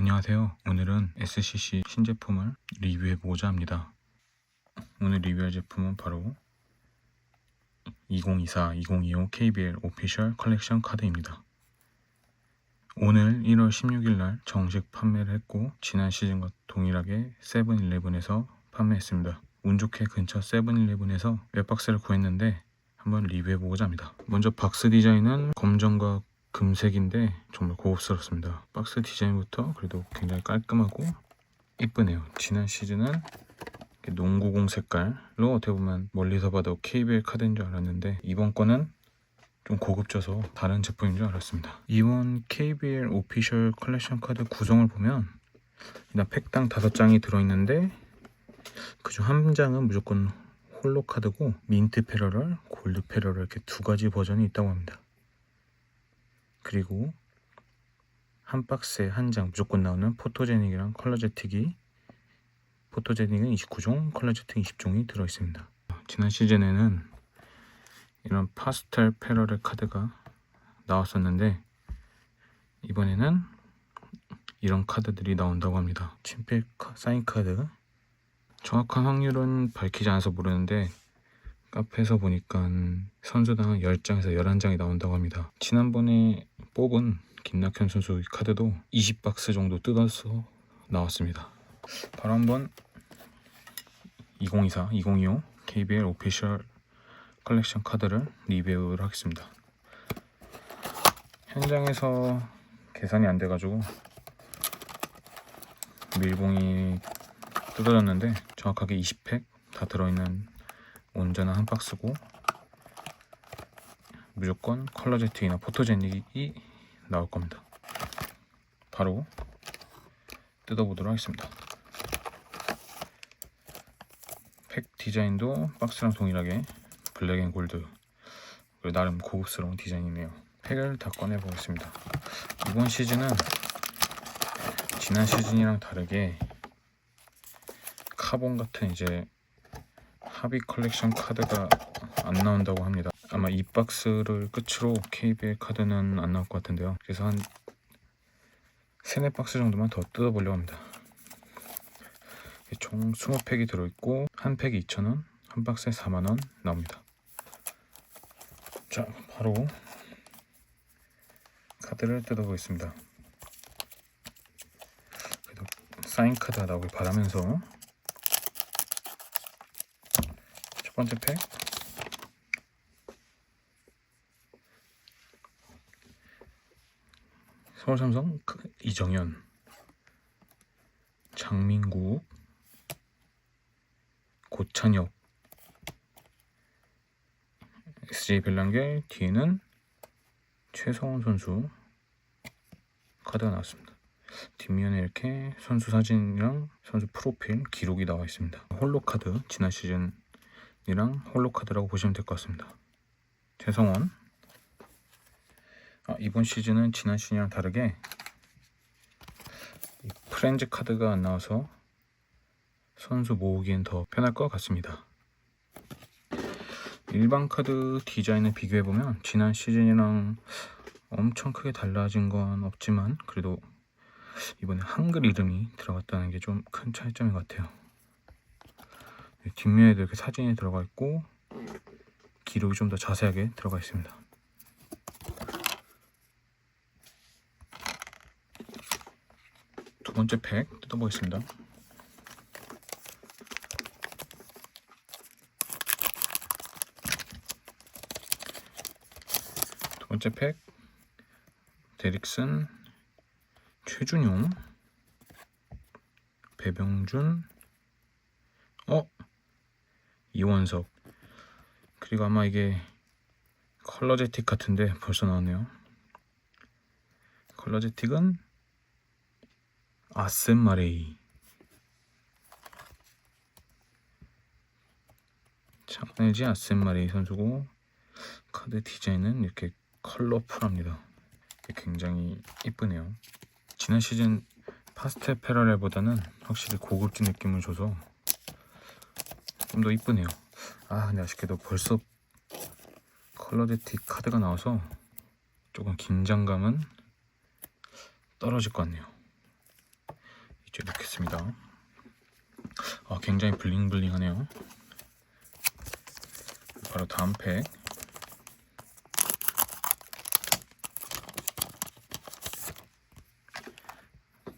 안녕하세요. 오늘은 SCC 신제품을 리뷰해보고자 합니다. 오늘 리뷰할 제품은 바로 2024-2025 KBL 오피셜 컬렉션 카드입니다. 오늘 1월 16일 날 정식 판매를 했고 지난 시즌과 동일하게 세븐일레븐에서 판매했습니다. 운 좋게 근처 세븐일레븐에서 웹박스를 구했는데 한번 리뷰해보고자 합니다. 먼저 박스 디자인은 검정과 금색인데 정말 고급스럽습니다. 박스 디자인부터 그래도 굉장히 깔끔하고 이쁘네요. 지난 시즌은 농구공 색깔로 어떻게 보면 멀리서 봐도 KBL 카드인 줄 알았는데 이번 거는 좀 고급져서 다른 제품인 줄 알았습니다. 이번 KBL 오피셜 컬렉션 카드 구성을 보면 일단 팩당 5장이 들어있는데 그중 한 장은 무조건 홀로 카드고 민트 패러럴, 골드 패러럴 이렇게 두 가지 버전이 있다고 합니다. 그리고 한 박스에 한 장 무조건 나오는 포토제닉이랑 컬러제틱이 포토제닉은 29종, 컬러제틱 20종이 들어있습니다. 지난 시즌에는 이런 파스텔 패러렐 카드가 나왔었는데 이번에는 이런 카드들이 나온다고 합니다. 친필 카- 사인 카드 정확한 확률은 밝히지 않아서 모르는데 카페에서 보니까 선수당 10장에서 11장이 나온다고 합니다. 지난번에 뽑은 김낙현 선수 카드도 20박스 정도 뜯어서 나왔습니다. 바로 한번 2024, 2025 KBL 오피셜 컬렉션 카드를 리뷰를 하겠습니다. 현장에서 계산이 안 돼가지고 밀봉이 뜯어졌는데 정확하게 20팩 다 들어있는 온전한 한 박스고 무조건 컬러 제틱이나 포토제닉이 나올 겁니다. 바로 뜯어보도록 하겠습니다. 팩 디자인도 박스랑 동일하게 블랙 앤 골드 나름 고급스러운 디자인이네요. 팩을 다 꺼내 보겠습니다. 이번 시즌은 지난 시즌이랑 다르게 카본 같은 이제 합의 컬렉션 카드가 안 나온다고 합니다. 아마 이 박스를 끝으로 KBL 카드는 안 나올 것 같은데요. 그래서 한 세네 박스 정도만 더 뜯어보려고 합니다. 총 20팩이 들어있고 한 팩이 2,000원, 한 박스에 4만원 나옵니다. 자, 바로 카드를 뜯어보겠습니다. 그래도 사인 카드가 나오길 바라면서 번째 팩 서울삼성 크- 이정현. 장민국. 고찬혁. SJ 벨랑겔 뒤에는 최성원 선수. 카드가 나왔습니다. 뒷면에 이렇게 선수 사진이랑 선수 프로필 기록이 나와 있습니다. 홀로 카드 지난 시즌 이랑 홀로 카드라고 보시면 될 것 같습니다. 최성원 아, 이번 시즌은 지난 시즌이랑 다르게 이 프렌즈 카드가 안 나와서 선수 모으기엔 더 편할 것 같습니다. 일반 카드 디자인을 비교해보면 지난 시즌이랑 엄청 크게 달라진 건 없지만 그래도 이번에 한글 이름이 들어갔다는 게 좀 큰 차이점인 것 같아요. 뒷면에도 이렇게 사진이 들어가 있고 기록이 좀 더 자세하게 들어가 있습니다. 두 번째 팩 뜯어보겠습니다. 두 번째 팩 데릭슨 최준용 배병준 어 이원석 그리고 아마 이게 컬러제틱 같은데 벌써 나왔네요 컬러제틱은 아셈 마레이 차네지 아셈 마레이 선수고 카드 디자인은 이렇게 컬러풀합니다. 굉장히 이쁘네요. 지난 시즌 파스텔 패러렐보다는 확실히 고급진 느낌을 줘서 좀 더 이쁘네요. 아 근데 아쉽게도 벌써 컬러제틱 카드가 나와서 조금 긴장감은 떨어질 것 같네요. 이제 넣겠습니다. 아, 굉장히 블링블링하네요. 바로 다음 팩.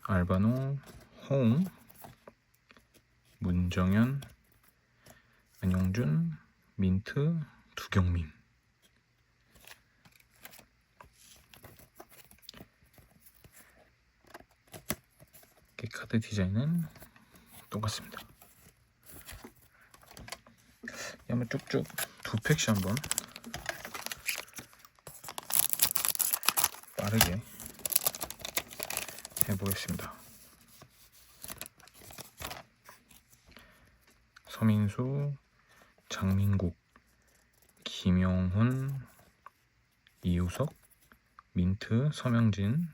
알바노, 홍, 문정현, 안용준, 민트, 두경민. 이렇게 카드 디자인은 똑같습니다. 이 한번 쭉쭉 두 팩씩 한번 빠르게 해보겠습니다. 서민수, 장민국, 김영훈, 이우석, 민트, 서명진,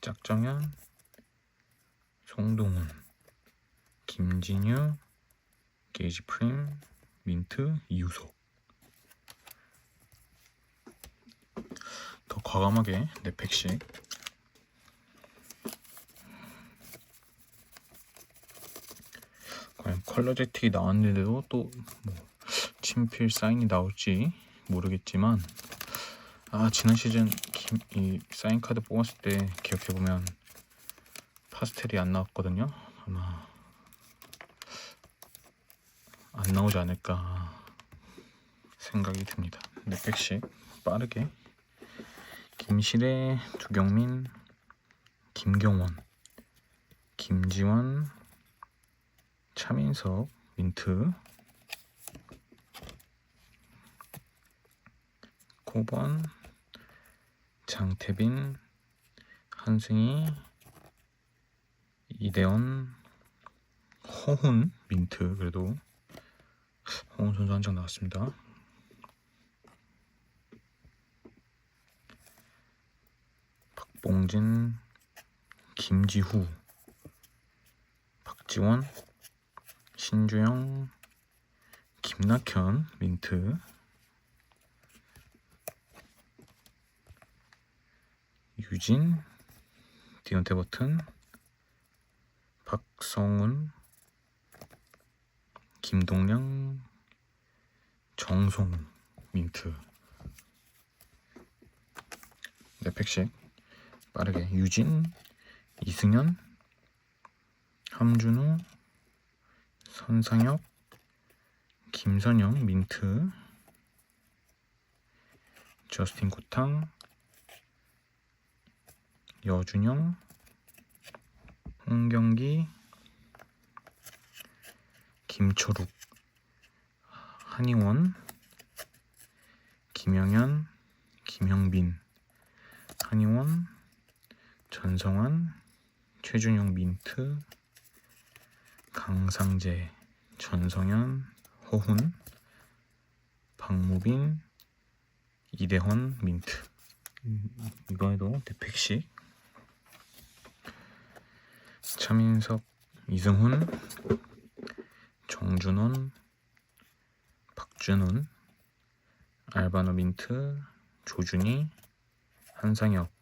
짝정현, 송동훈, 김진유, 게이지 프림, 민트, 이우석. 더 과감하게 네 팩씩 과연 컬러 제틱이 나왔는데도 또 뭐 친필 사인이 나올지 모르겠지만 아 지난 시즌 김- 이 사인 카드 뽑았을 때 기억해 보면 파스텔이 안 나왔거든요. 아마 안 나오지 않을까 생각이 듭니다. 네 팩씩 빠르게 김실의 두경민, 김경원, 김지원, 차민석, 민트, 코번, 장태빈, 한승희, 이대원, 허훈, 민트 그래도 허훈 선수 한 장 나왔습니다. 박봉진, 김지후, 박지원, 신주영, 김낙현, 민트, 유진, 디온테 버튼, 박성훈, 김동량, 정송, 민트. 네 팩씩 빠르게. 유진, 이승현, 함준우, 선상혁, 김선영, 민트, 저스틴 구탕, 여준영, 홍경기, 김초룩, 한희원, 김영현, 김형빈, 한희원, 전성환, 최준용 민트, 강상재, 전성현, 허훈, 박무빈, 이대헌, 민트. 음, 이번에도 대팩식. 차민석, 이승훈, 정준원, 박준훈, 알바노 민트, 조준희, 한상혁,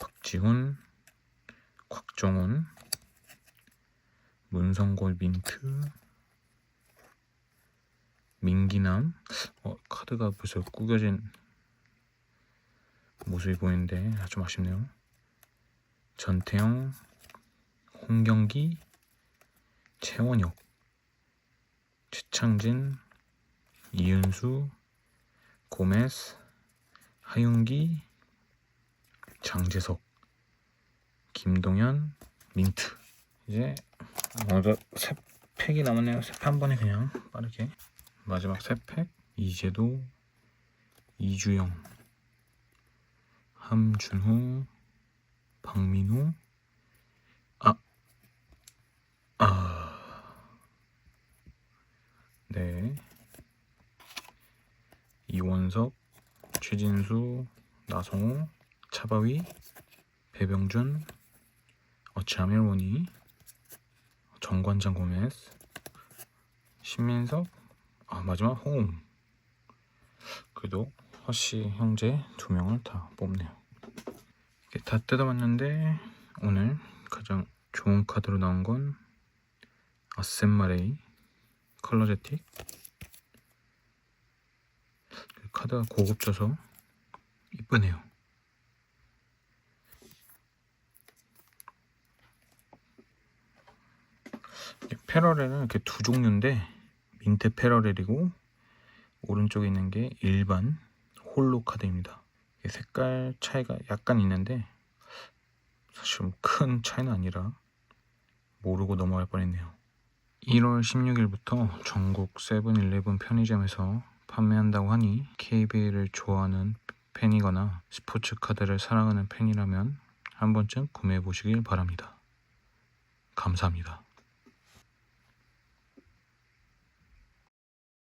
박지훈, 곽정훈, 문성골 민트, 민기남, 어, 카드가 벌써 구겨진 모습이 보이는데 아, 좀 아쉽네요. 전태영, 홍경기, 최원혁, 최창진, 이은수, 고메스, 하윤기, 장재석, 김동현, 민트. 이제 먼저 세 팩이 남았네요. 세 팩 한 번에 그냥 빠르게. 마지막 세 팩. 이재도, 이주영, 함준호, 박민호, 아, 아, 네, 이원석, 최진수, 나성호, 차바위, 배병준, 어차멜로니, 정관장 고메스, 신민석, 아 마지막 홍. 그래도 허씨 형제 두 명을 다 뽑네요. 이렇게 다 뜯어봤는데 오늘 가장 좋은 카드로 나온 건 아셈마레이 컬러제틱 카드가 고급져서 이쁘네요. 패러렐은 이렇게 두 종류인데 민트 패러렐이고 오른쪽에 있는 게 일반 홀로 카드입니다. 색깔 차이가 약간 있는데 사실 뭐큰 차이는 아니라 모르고 넘어갈 뻔했네요. 1월 16일부터 전국 세븐일레븐 편의점에서 판매한다고 하니 KBL을 좋아하는 팬이거나 스포츠 카드를 사랑하는 팬이라면 한 번쯤 구매해 보시길 바랍니다. 감사합니다.